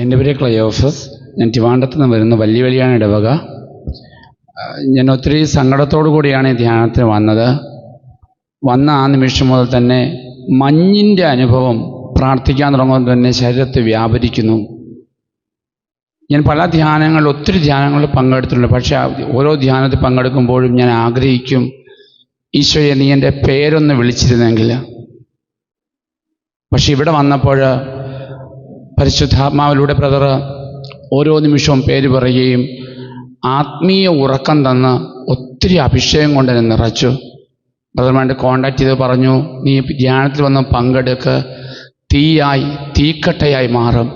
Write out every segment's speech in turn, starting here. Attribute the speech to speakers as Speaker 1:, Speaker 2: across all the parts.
Speaker 1: എന്റെ പേര് ക്ലയോഫസ് ഞാൻ തിവാണ്ടത്ത് നിന്ന് വരുന്ന വലിയ വലിയാണ് ഇടവക. ഞാൻ ഒത്തിരി സങ്കടത്തോടു കൂടിയാണ് ഈ ധ്യാനത്തിന് വന്നത്. വന്ന ആ നിമിഷം മുതൽ തന്നെ മഞ്ഞിന്റെ അനുഭവം പ്രാർത്ഥിക്കാൻ തുടങ്ങുമ്പോൾ തന്നെ ശരീരത്ത് വ്യാപരിക്കുന്നു. ഞാൻ പല ധ്യാനങ്ങൾ ഒത്തിരി ധ്യാനങ്ങളിൽ പങ്കെടുത്തിട്ടുണ്ട്. പക്ഷേ ഓരോ ധ്യാനത്തിൽ പങ്കെടുക്കുമ്പോഴും ഞാൻ ആഗ്രഹിക്കും ഈശോയെ നീ എന്റെ പേരൊന്ന് വിളിച്ചിരുന്നെങ്കിൽ. പക്ഷെ ഇവിടെ വന്നപ്പോൾ പരിശുദ്ധാത്മാവിലൂടെ ബ്രദർ ഓരോ നിമിഷവും പേര് പറയുകയും ആത്മീയ ഉറക്കം തന്ന് ഒത്തിരി അഭിഷേകം കൊണ്ട് എന്നെ നിറച്ചു. ബ്രദർമാരുടെ കോണ്ടാക്ട് ചെയ്ത് പറഞ്ഞു നീ ധ്യാനത്തിൽ വന്ന് പങ്കെടുക്ക്. തീയായി തീക്കട്ടയായി മാറും.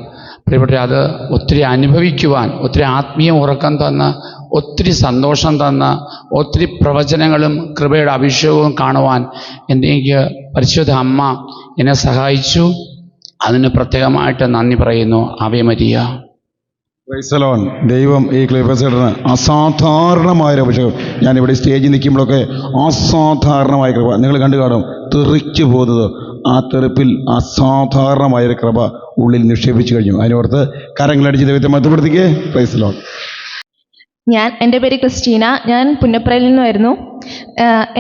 Speaker 1: പ്രിയപ്പെട്ട അത് ഒത്തിരി അനുഭവിക്കുവാൻ ഒത്തിരി ആത്മീയ ഉറക്കം തന്ന് ഒത്തിരി സന്തോഷം തന്ന് ഒത്തിരി പ്രവചനങ്ങളും കൃപയുടെ അഭിഷേകവും കാണുവാൻ എനിക്ക് പരിശുദ്ധ അമ്മ എന്നെ സഹായിച്ചു. അതിന് പ്രത്യേകമായിട്ട് നന്ദി പറയുന്നു. അവയമരിയ
Speaker 2: ക്രൈസലോൺ ദൈവം ഈ ക്ലിഫസേട്ടന് അസാധാരണമായ അഭിഷേകം. ഞാൻ ഇവിടെ സ്റ്റേജിൽ നിൽക്കുമ്പോഴൊക്കെ അസാധാരണമായ കൃപ. നിങ്ങൾ കണ്ടു കാണും തെറിച്ചു പോകുന്നത്. ആ തെറിപ്പിൽ അസാധാരണമായൊരു കൃപ ഉള്ളിൽ നിക്ഷേപിച്ചു കഴിഞ്ഞു. അതിനോർത്ത് കരങ്ങളടിച്ച് ദൈവത്തെ മധ്യപ്പെടുത്തിക്കേ ക്രൈസലോൺ
Speaker 3: ഞാൻ എന്റെ പേര് ക്രിസ്റ്റീന. ഞാൻ പുന്നപ്രയിൽ നിന്ന് വരുന്നു ആഹ്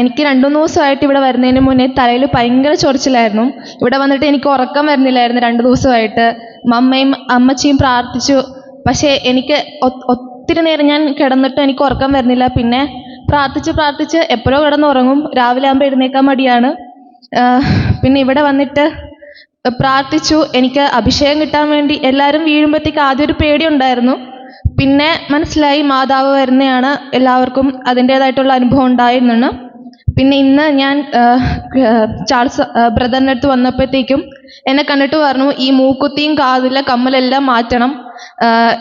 Speaker 3: എനിക്ക് രണ്ടു മൂന്ന് ദിവസമായിട്ട് ഇവിടെ വരുന്നതിന് മുന്നേ തലയിൽ ഭയങ്കര ചൊറിച്ചിലായിരുന്നു. ഇവിടെ വന്നിട്ട് എനിക്ക് ഉറക്കം വരുന്നില്ലായിരുന്നു രണ്ട് ദിവസമായിട്ട്. മമ്മയും അമ്മച്ചിയും പ്രാർത്ഥിച്ചു. പക്ഷേ എനിക്ക് ഒത്തിരി നേരം ഞാൻ കിടന്നിട്ട് എനിക്ക് ഉറക്കം വരുന്നില്ല. പിന്നെ പ്രാർത്ഥിച്ച് പ്രാർത്ഥിച്ച് എപ്പോഴോ കിടന്നുറങ്ങും രാവിലെ ആകുമ്പോൾ എഴുന്നേക്കാൻ മടിയാണ്. പിന്നെ ഇവിടെ വന്നിട്ട് പ്രാർത്ഥിച്ചു. എനിക്ക് അഭിഷേകം കിട്ടാൻ വേണ്ടി എല്ലാവരും വീഴുമ്പോഴത്തേക്ക് ആദ്യം ഒരു പേടിയുണ്ടായിരുന്നു പിന്നെ മനസ്സിലായി മാതാവ് വരുന്നതാണ് എല്ലാവർക്കും അതിന്റേതായിട്ടുള്ള അനുഭവം ഉണ്ടായിരുന്നെന്ന്. പിന്നെ ഇന്ന് ഞാൻ ചാൾസ് ബ്രദറിന്റെ അടുത്ത് വന്നപ്പോഴത്തേക്കും എന്നെ കണ്ടിട്ട് പറഞ്ഞു ഈ മൂക്കുത്തിയും കാതിലെ കമ്മലെല്ലാം മാറ്റണം.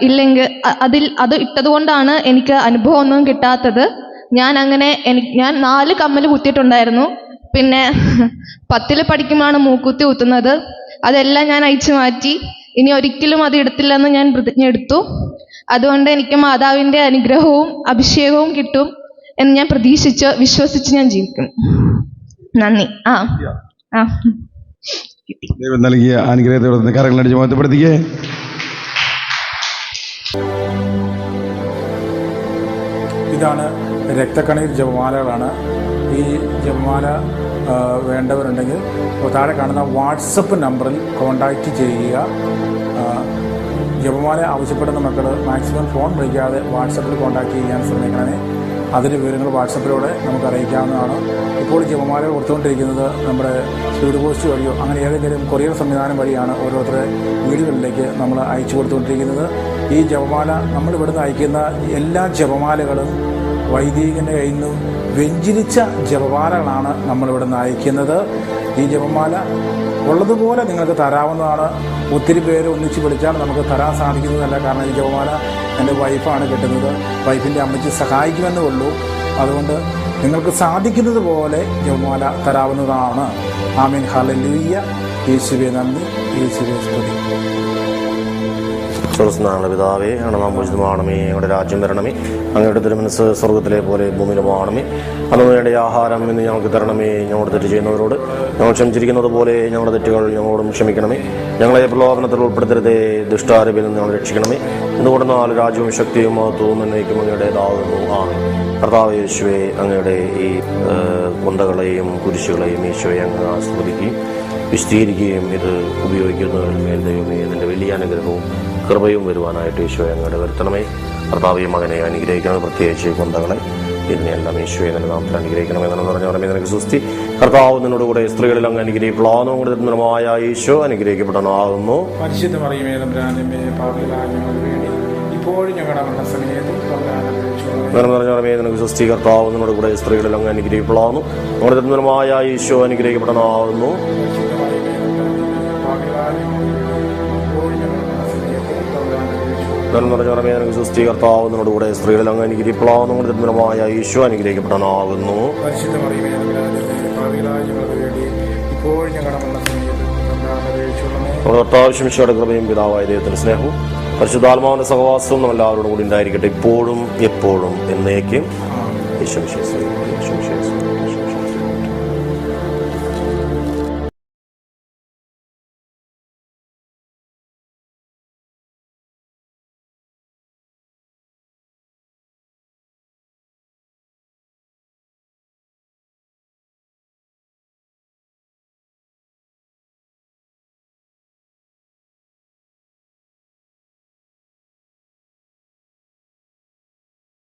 Speaker 3: ഇല്ലെങ്കിൽ അതിൽ അത് ഇട്ടതുകൊണ്ടാണ് എനിക്ക് അനുഭവം ഒന്നും കിട്ടാത്തത്. ഞാൻ അങ്ങനെ എനിക്ക് ഞാൻ നാല് കമ്മൽ കുത്തിയിട്ടുണ്ടായിരുന്നു. പിന്നെ പത്തിൽ പഠിക്കുമ്പോഴാണ് മൂക്കുത്തി കുത്തുന്നത്. അതെല്ലാം ഞാൻ അയച്ചു മാറ്റി. ഇനി ഒരിക്കലും അത് ഇടത്തില്ലെന്ന് ഞാൻ പ്രതിജ്ഞ എടുത്തു. അതുകൊണ്ട് എനിക്ക് മാതാവിന്റെ അനുഗ്രഹവും അഭിഷേകവും കിട്ടും എന്ന് ഞാൻ പ്രതീക്ഷിച്ച് വിശ്വസിച്ച് ഞാൻ ജീവിക്കും. നന്ദി. ആ. ആ.
Speaker 2: ദൈവം നൽകിയ അനുഗ്രഹത്തോടെ കരങ്ങളടിച്ച് മധ്യപ്പെടുത്തിക്കേ
Speaker 4: ഇതാണ് രക്തക്കണീർ ജപമാലകളാണ്. ഈ ജപമാല വേണ്ടവരുണ്ടെങ്കിൽ താഴെ കാണുന്ന വാട്സപ്പ് നമ്പറിൽ കോൺടാക്റ്റ് ചെയ്യുക. ജപമാല ആവശ്യപ്പെടുന്ന മക്കൾ മാക്സിമം ഫോൺ വിളിക്കാതെ വാട്സപ്പിൽ കോൺടാക്ട് ചെയ്യാൻ ശ്രമിക്കണമേ. അതിന്റെ വിവരങ്ങൾ വാട്സപ്പിലൂടെ നമുക്ക് അറിയിക്കാവുന്നതാണ്. ഇപ്പോൾ ജപമാല കൊടുത്തുകൊണ്ടിരിക്കുന്നത് നമ്മുടെ സ്പീഡ് പോസ്റ്റ് വഴിയോ അങ്ങനെ ഏതെങ്കിലും കൊറിയർ സംവിധാനം വഴിയാണ് ഓരോരുത്തരുടെ വീടുകളിലേക്ക് നമ്മൾ അയച്ചു കൊടുത്തുകൊണ്ടിരിക്കുന്നത്. ഈ ജപമാല നമ്മൾ ഇവിടുന്ന് അയക്കുന്ന എല്ലാ ജപമാലകളും വൈദികന്റെ കയ്യിൽ നിന്നും വെഞ്ചിരിച്ച ജപമാലകളാണ് നമ്മളിവിടെ നിന്ന് അയക്കുന്നത് ഈ ജപമാല ഉള്ളതുപോലെ നിങ്ങൾക്ക് തരാവുന്നതാണ്. ഒത്തിരി പേര് ഒന്നിച്ച് വിളിച്ചാൽ നമുക്ക് തരാൻ സാധിക്കുന്നതല്ല. കാരണം ഈ ജപമാല എന്റെ വൈഫാണ് കിട്ടുന്നത്. വൈഫിന്റെ അമ്മച്ചി സഹായിക്കുമെന്നേ ഉള്ളൂ. അതുകൊണ്ട് നിങ്ങൾക്ക് സാധിക്കുന്നത് പോലെ ജപമാല തരാവുന്നതാണ്. ആമീൻ. ഹലലൂയ്യ യേശുവെ നന്ദി. യേശുവെ സ്തുതി.
Speaker 5: സ്വർസ്നാള പിതാവേ അണമാമോചിതമാണമേ ഞങ്ങളുടെ രാജ്യം വരണമേ അങ്ങയുടെ തിരുമനസ് സ്വർഗത്തിലെ പോലെ ഭൂമിയിലുമാണമേ. അന്ന് വേണ്ട ആഹാരം എന്ന് ഞങ്ങൾക്ക് തരണമേ ഞങ്ങളോട് തെറ്റ് ചെയ്യുന്നവരോട്. ഞങ്ങൾ ക്ഷമിച്ചിരിക്കുന്നത് പോലെ ഞങ്ങളുടെ തെറ്റുകൾ ഞങ്ങളോടും ക്ഷമിക്കണമേ. ഞങ്ങളെ പ്രലോഭനത്തിൽ ഉൾപ്പെടുത്തരുതേ ദുഷ്ടാരൂപിൽ നിന്ന് ഞങ്ങൾ രക്ഷിക്കണമേ. എന്തുകൊണ്ട് നാല് രാജ്യവും ശക്തിയും മഹത്വവും എന്നേക്കും അങ്ങയുടേതാകുന്നു ആണ് കർത്താവ് യേശുവെ അങ്ങയുടെ ഈ കൊന്തകളെയും കുരിശുകളെയും യേശുവെ അങ്ങ് ആസ്വദിക്കുകയും വിശദീകരിക്കുകയും ഇത് ഉപയോഗിക്കുന്നവരിൽ മേൽ ദൈവമേ ഇതിന്റെ വലിയ അനുഗ്രഹവും കൃപയും വരുവാനായിട്ട് ഈശോയെ അങ്ങോട്ട് വരുത്തണമേ. കർത്താവിയും മകനെ അനുഗ്രഹിക്കണമേ പ്രത്യേകിച്ച് കൊന്തകളെ ഇതിനെല്ലാം ഈശോയെ നല്ല നാമത്തിൽ അനുഗ്രഹിക്കണമേ എന്ന് പറഞ്ഞ പറയുമ്പോൾ നിനക്ക് സുസ്തി കർത്താവ് നിന്നോട് കൂടെ സ്ത്രീകളിൽ അങ്ങ് അനുഗ്രഹിക്കപ്പെടാവുന്നു കൂടെ നിർമ്മമായ ഈശോ അനുഗ്രഹിക്കപ്പെടണമാകുന്നു
Speaker 4: പരിശുദ്ധ
Speaker 5: പറഞ്ഞ നിനക്ക് സുസ്തി കർത്താവ് നിന്നോട് കൂടെ സ്ത്രീകളിൽ അങ്ങ് അനുഗ്രഹിക്കപ്പെടാവുന്നു നമ്മുടെ നിർമ്മമായ ഈശോ അനുഗ്രഹിക്കപ്പെടണമാകുന്നു
Speaker 4: മറിയമേ തമ്പുരാനമ്മേ പാപികളായ ഞങ്ങൾക്ക് വേണ്ടി ഇപ്പോഴും ഞങ്ങളുടെ മരണസമയത്തും തമ്പുരാനെ രക്ഷിക്കണമേ
Speaker 5: നമ്മുടെ കർത്താവശ്യമിഷയുടെ കൃപയും പിതാവായ ദൈവത്തിന്റെ സ്നേഹവും പരിശുദ്ധാത്മാവിന്റെ സഹവാസവും നമ്മൾ എല്ലാവരോടും കൂടി ഉണ്ടായിരിക്കട്ടെ ഇപ്പോഴും എപ്പോഴും എന്നേക്കും. യേശു വിശ്വസിക്കുന്നു